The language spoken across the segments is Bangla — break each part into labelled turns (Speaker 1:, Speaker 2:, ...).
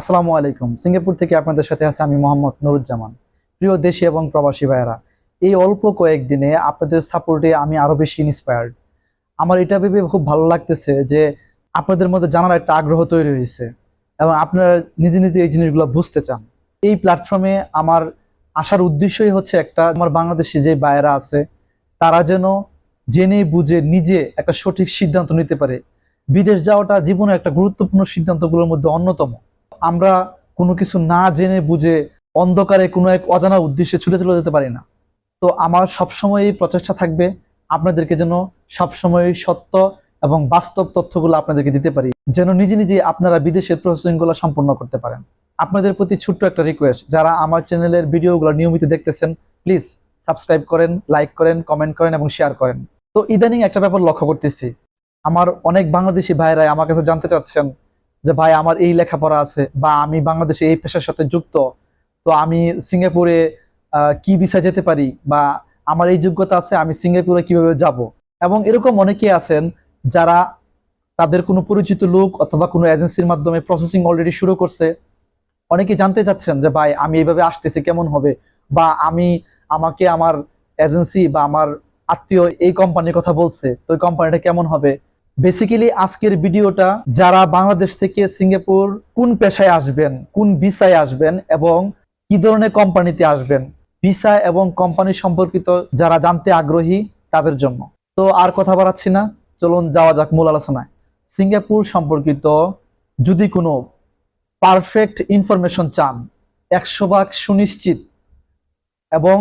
Speaker 1: আসসালামু আলাইকুম। সিঙ্গাপুর থেকে আপনাদের সাথে আছে আমি মোহাম্মদ নুরুজ্জামান। প্রিয় দেশি এবং প্রবাসী ভাইয়েরা, এই অল্প কয়েকদিনে আপনাদের সাপোর্টে আমি আরও বেশি ইন্সপায়ার্ড আমার এটা ভেবে খুব ভালো লাগতেছে যে আপনাদের মধ্যে জানার একটা আগ্রহ তৈরি হয়েছে এবং আপনারা নিজে নিজে এই জিনিসগুলো বুঝতে চান। এই প্ল্যাটফর্মে আমার আসার উদ্দেশ্যই হচ্ছে একটা, আমার বাংলাদেশে যে ভাইয়েরা আছে, তারা যেন জেনে বুঝে নিজে একটা সঠিক সিদ্ধান্ত নিতে পারে। বিদেশ যাওয়াটা জীবনের একটা গুরুত্বপূর্ণ সিদ্ধান্তগুলোর মধ্যে অন্যতম। আমরা কোনো কিছু না জেনে বুঝে অন্ধকারে কোনো এক অজানা উদ্দেশ্যে ছুটে চলে যেতে পারি না। তো আমার সবসময় এই প্রচেষ্টা থাকবে আপনাদেরকে যেন সবসময় সত্য এবং বাস্তব তথ্যগুলো আপনাদেরকে দিতে পারি, যেন নিজে নিজে আপনারা বিদেশের প্রসেসিংগুলো সম্পন্ন করতে পারেন। আপনাদের প্রতি ছোট্ট একটা রিকোয়েস্ট যারা আমার চ্যানেলের ভিডিওগুলো নিয়মিত দেখতেছেন প্লিজ সাবস্ক্রাইব করেন লাইক করেন কমেন্ট করেন এবং শেয়ার করেন। তো ইদানিং একটা ব্যাপার লক্ষ্য করতেছি। আমার অনেক বাংলাদেশি ভাইরাই আমার কাছে জানতে চাচ্ছেন যে, ভাই, আমার এই লেখাপড়া আছে বা আমি বাংলাদেশে এই পেশার সাথে যুক্ত, তো আমি সিঙ্গাপুরে কি ভিসা যেতে পারি বা আমার এই যোগ্যতা আছে, আমি সিঙ্গাপুরে কীভাবে যাব? এবং এরকম অনেকে আছেন যারা তাদের কোনো পরিচিত লোক অথবা কোনো এজেন্সির মাধ্যমে প্রসেসিং অলরেডি শুরু করছে। অনেকে জানতে চাচ্ছেন যে, ভাই, আমি এইভাবে আসতেছি, কেমন হবে? বা, আমি, আমাকে আমার এজেন্সি বা আমার আত্মীয় এই কোম্পানির কথা বলছে, তো ওই কোম্পানিটা কেমন হবে? বেসিক্যালি আজকের ভিডিওটা যারা বাংলাদেশ থেকে সিঙ্গাপুর কোন পেশায় আসবেন, কোন ভিসায় আসবেন এবং কি ধরনের কোম্পানিতে আসবেন, ভিসা এবং কোম্পানি সম্পর্কিত যারা জানতে আগ্রহী তাদের জন্য। তো আর কথা বাড়াচ্ছি না, চলুন যাওয়া যাক মূল আলোচনায়। সিঙ্গাপুর সম্পর্কিত যদি কোনো পারফেক্ট ইনফরমেশন চান, একশো ভাগ সুনিশ্চিত এবং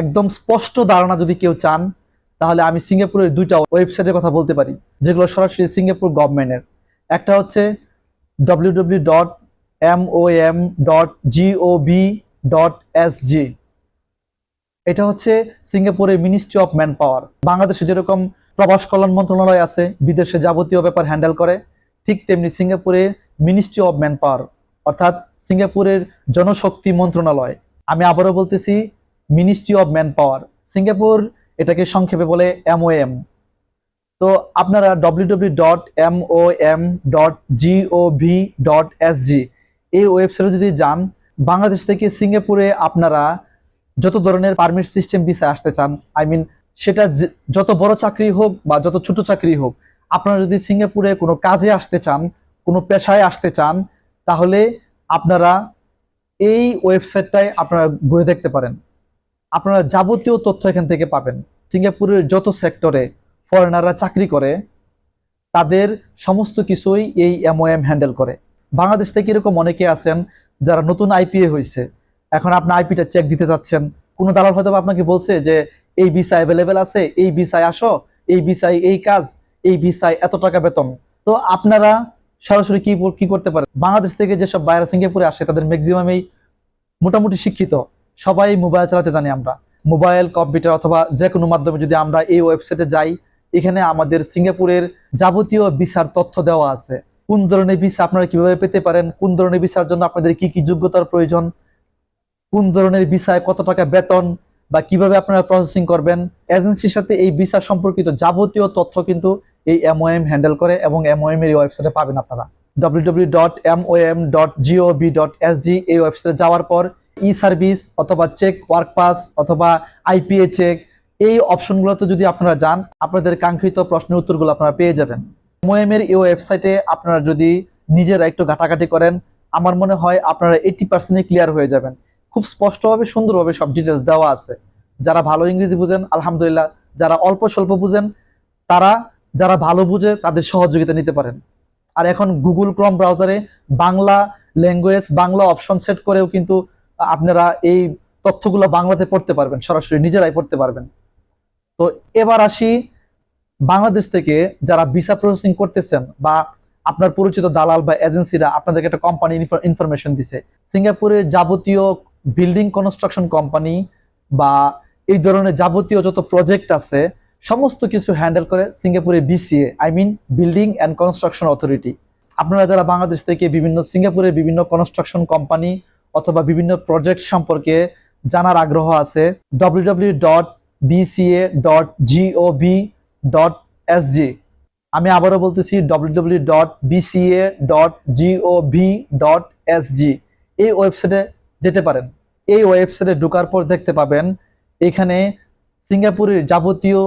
Speaker 1: একদম স্পষ্ট ধারণা যদি কেউ চান তাহলে আমি সিঙ্গাপুরের দুইটা ওয়েবসাইটের কথা বলতে পারি, যেগুলো সরাসরি সিঙ্গাপুর গভর্নমেন্টের। একটা হচ্ছে W W dot M O M dot G O V dot S G এটা হচ্ছে সিঙ্গাপুরের মিনিস্ট্রি অফ ম্যান পাওয়ার বাংলাদেশে যেরকম প্রবাস কল্যাণ মন্ত্রণালয় আছে, বিদেশে যাবতীয় ব্যাপার হ্যান্ডেল করে, ঠিক তেমনি সিঙ্গাপুরে মিনিস্ট্রি অফ ম্যান পাওয়ার অর্থাৎ সিঙ্গাপুরের জনশক্তি মন্ত্রণালয়। আমি আবারও বলতেছি ministry of man power Singapore এটাকে সংক্ষেপে বলে এমওএম তো আপনারা W W dot M O M dot G O V dot S G এই ওয়েবসাইটে যদি যান, বাংলাদেশ থেকে সিঙ্গাপুরে আপনারা যত ধরনের পারমিট সিস্টেম ভিসা আসতে চান আই মিন সেটা যত বড় চাকরি হোক বা যত ছোট চাকরি হোক, আপনারা যদি সিঙ্গাপুরে কোনো কাজে আসতে চান, কোনো পেশায় আসতে চান, তাহলে আপনারা এই ওয়েবসাইটটায় আপনারা ঘুরে দেখতে পারেন। আপনারা যাবতীয় তথ্য এখান থেকে পাবেন। সিঙ্গাপুরের যত সেক্টরে ফরেনাররা চাকরি করে, তাদের সমস্ত কিছুই এই এমওএম হ্যান্ডেল করে। বাংলাদেশ থেকে এরকম অনেকে আছেন যারা নতুন আইপিএ হয়েছে এখন আপনি আইপিটা চেক দিতে চাচ্ছেন। কোনো দালাল হয়তো আপনাকে বলছে যে, এই ভিসা অ্যাভেলেবেল আছে, এই ভিসায় আসো, এই ভিসায় এই কাজ, এই ভিসায় এত টাকা বেতন। তো আপনারা সরাসরি কি কি করতে পারেন? বাংলাদেশ থেকে যেসব বাইরে সিঙ্গাপুরে আসে, তাদের ম্যাক্সিমামই মোটামুটি শিক্ষিত। সবাই মোবাইল চালাতে জানি আমরা। মোবাইল, কম্পিউটার অথবা যে কোনো মাধ্যমে যদি আমরা এই ওয়েবসাইটে যাই, এখানে আমাদের সিঙ্গাপুরের যাবতীয় ভিসার তথ্য দেওয়া আছে। কোন ধরনের ভিসা আপনারা কীভাবে পেতে পারেন? কোন ধরনের ভিসার জন্য আপনাদের কি কি যোগ্যতার প্রয়োজন? কোন ধরনের ভিসায় কত টাকা বেতন বা কীভাবে আপনারা প্রসেসিং করবেন? এজেন্সির সাথে এই ভিসা সম্পর্কিত যাবতীয় তথ্য কিন্তু এই এমওএম হ্যান্ডেল করে এবং এমওএম এর ওয়েবসাইটে পাবেন আপনারা। www.moam.gov.sg এই ওয়েবসাইটে যাওয়ার পর ই সার্ভিস অথবা চেক ওয়ার্ক পাস অথবা আইপিএ চেক এই অপশনগুলোতে যদি আপনারা যান, আপনাদের কাঙ্ক্ষিত প্রশ্নের উত্তরগুলো আপনারা পেয়ে যাবেন। এর এই ওয়েবসাইটে আপনারা যদি নিজেরা একটু ঘাটাঘাটি করেন, আমার মনে হয় আপনারা এইটি পার্সেন্টে ক্লিয়ার হয়ে যাবেন। খুব স্পষ্টভাবে, সুন্দরভাবে সব ডিটেলস দেওয়া আছে। যারা ভালো ইংরেজি বুঝেন, আলহামদুলিল্লাহ, যারা অল্প স্বল্প বুঝেন, তারা যারা ভালো বুঝে, তাদের সহযোগিতা নিতে পারেন। আর এখন গুগল ক্রম ব্রাউজারে Bangla language Bangla option set করেও কিন্তু আপনারা এই তথ্যগুলো বাংলাতে পড়তে পারবেন, সরাসরি নিজেরাই পড়তে পারবেন। তো এবার আসি বাংলাদেশ থেকে যারা ভিসা প্রসেসিং করতেছেন বা আপনার পরিচিত দালাল বা এজেন্সিরা আপনাদেরকে একটা কোম্পানি ইনফরমেশন দিছে। সিঙ্গাপুরের যাবতীয় বিল্ডিং কনস্ট্রাকশন কোম্পানি বা এই ধরনের যাবতীয় যত প্রজেক্ট আছে, সমস্ত কিছু হ্যান্ডেল করে সিঙ্গাপুরের BCA I mean building and construction authority আপনারা যারা বাংলাদেশ থেকে বিভিন্ন, সিঙ্গাপুরের বিভিন্ন কনস্ট্রাকশন কোম্পানি অথবা বিভিন্ন প্রজেক্ট সম্পর্কে জানার আগ্রহ আছে ডব্লিউ ডট ডট ডট আমি আবারও বলতেছি ডব্লিউ ডট ডট ডট এই ওয়েবসাইটে যেতে পারেন। এই ওয়েবসাইটে ঢোকার পর দেখতে পাবেন এখানে সিঙ্গাপুরের যাবতীয়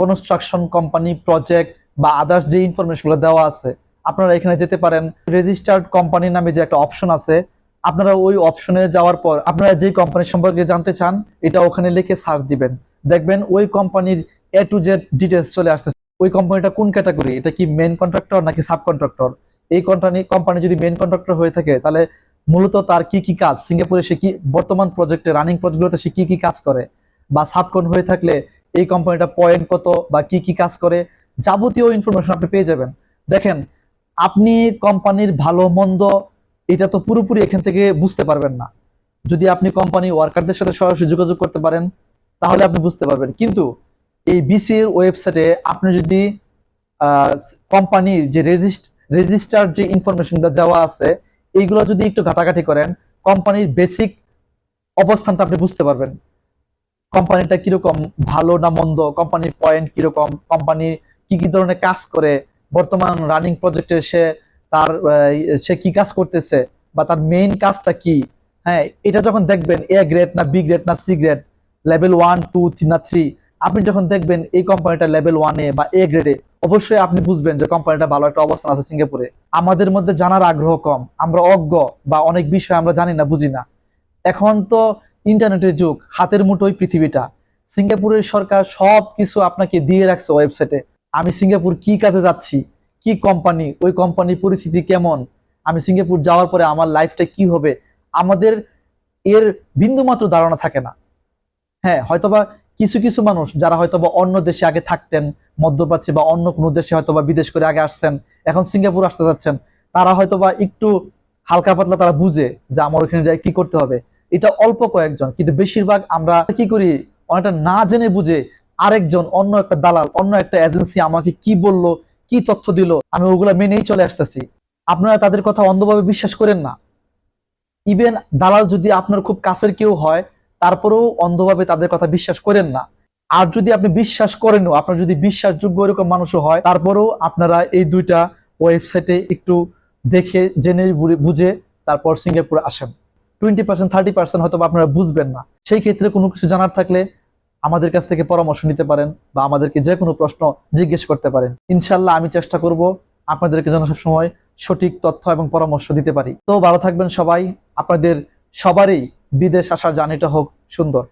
Speaker 1: কনস্ট্রাকশন কোম্পানি প্রজেক্ট বা আদার্স যে ইনফরমেশনগুলো দেওয়া আছে, আপনারা এখানে যেতে পারেন। রেজিস্টার্ড কোম্পানি নামে যে একটা অপশন আছে আপনারা ওই অপশনে যাওয়ার পর আপনারা যে কোম্পানি সম্পর্কে জানতে চান, এটা ওখানে লিখে সার্চ দিবেন। দেখবেন ওই কোম্পানির এ টু জেড ডিটেলস চলে আসতেছে। ওই কোম্পানিটা কোন ক্যাটাগরি এটা কি মেন কন্ট্রাক্টর নাকি সাব কন্ট্রাক্টর এই কোম্পানি কোম্পানি যদি মেন কন্ট্রাক্টর হয়ে থাকে, তাহলে মূলত তার কি কি কাজ? সিঙ্গাপুরে সে কি বর্তমান প্রজেক্টে রানিং প্রজেক্টগুলোতে সে কি কি কাজ করে? বা সাবকন হয়ে থাকলে এই কোম্পানিটা পয়েন্ট কত বা কি কি কাজ করে? যাবতীয় ইনফরমেশন আপনি পেয়ে যাবেন। দেখেন, আপনি কোম্পানির ভালো, মন্দ এটা তো পুরোপুরি এখান থেকে বুঝতে পারবেন না। যদি আপনি কোম্পানি ওয়ার্কারদের সাথে সরাসরি যোগাযোগ করতে পারেন, তাহলে আপনি বুঝতে পারবেন। কিন্তু এই বিসিএর ওয়েবসাইটে আপনি যদি কোম্পানির যে রেজিস্ট রেজিস্টার যে ইনফরমেশনগুলো দেওয়া আছে, এইগুলো যদি একটু ঘাটাঘাটি করেন কোম্পানির বেসিক অবস্থানটা আপনি বুঝতে পারবেন। কোম্পানিটা কীরকম ভালো না মন্দ কোম্পানির পয়েন্ট কীরকম কোম্পানি কি কি ধরনের কাজ করে, বর্তমান রানিং প্রজেক্টে সে তার সে কি কাজ করতেছে বা তার মেইন কাজটা কি? হ্যাঁ এটা যখন দেখবেন এ গ্রেড না বি গ্রেড না C grade level one two না থ্রি আপনি যখন দেখবেন এই কোম্পানিটা লেভেল ওয়ানে বা এ গ্রেডে অবশ্যই আপনি বুঝবেন যে কোম্পানিটা ভালো একটা অবস্থান আছে সিঙ্গাপুরে আমাদের মধ্যে জানার আগ্রহ কম, আমরা অজ্ঞ বা অনেক বিষয় আমরা জানি না, বুঝি না। এখন তো ইন্টারনেটের যুগ, হাতের মুঠোই পৃথিবীটা। সিঙ্গাপুরের সরকার সব কিছু আপনাকে দিয়ে রাখছে ওয়েবসাইটে আমি সিঙ্গাপুর কি কাজে যাচ্ছি? কি কোম্পানি ওই কোম্পানির পরিস্থিতি কেমন? আমি সিঙ্গাপুর যাওয়ার পরে আমার লাইফটা কি হবে? আমাদের এর বিন্দুমাত্র ধারণা থাকে না। হ্যাঁ হয়তোবা কিছু কিছু মানুষ যারা হয়তোবা অন্য দেশে আগে থাকতেন, মধ্যপ্রাচ্যে বা অন্য কোনো দেশে হয়তোবা বিদেশ করে আগে আসছেন, এখন সিঙ্গাপুর আসতে যাচ্ছেন, তারা হয়তোবা একটু হালকা পাতলা তারা বুঝে যে আমার ওখানে যাই কি করতে হবে। এটা অল্প কয়েকজন, কিন্তু বেশিরভাগ আমরা কি করি? অনেকটা না জেনে বুঝে আরেকজন, অন্য একটা দালাল, অন্য একটা এজেন্সি আমাকে কি বলল কি তথ্য দিল? আমি ওগুলা মেনেই চলে আসতেছি। আপনারা তাদের কথা অন্ধভাবে বিশ্বাস করেন না। ইভেন দালাল যদি আপনার খুব কাছের কেউ হয়, তারপরেও অন্ধভাবে তাদের কথা বিশ্বাস করেন না। আর যদি আপনি বিশ্বাস করেনও, আপনার যদি বিশ্বাসযোগ্য এরকম মানুষও হয়, তারপরেও আপনারা এই দুইটা ওয়েবসাইটে একটু দেখে, জেনে, বুঝে তারপর সিঙ্গাপুর আসেন। টোয়েন্টি পার্সেন্ট, থার্টি পার্সেন্ট হয়তো আপনারা বুঝবেন না। সেই ক্ষেত্রে কোনো কিছু জানার থাকলে আমাদের কাছ থেকে পরামর্শ নিতে পারেন বা আমাদেরকে যে কোনো প্রশ্ন জিজ্ঞেস করতে পারেন। ইনশাল্লাহ আমি চেষ্টা করব আপনাদেরকে যেন সবসময় সঠিক তথ্য এবং পরামর্শ দিতে পারি। তো ভালো থাকবেন সবাই। আপনাদের সবারই বিদেশ আসার জার্নিটা হোক সুন্দর।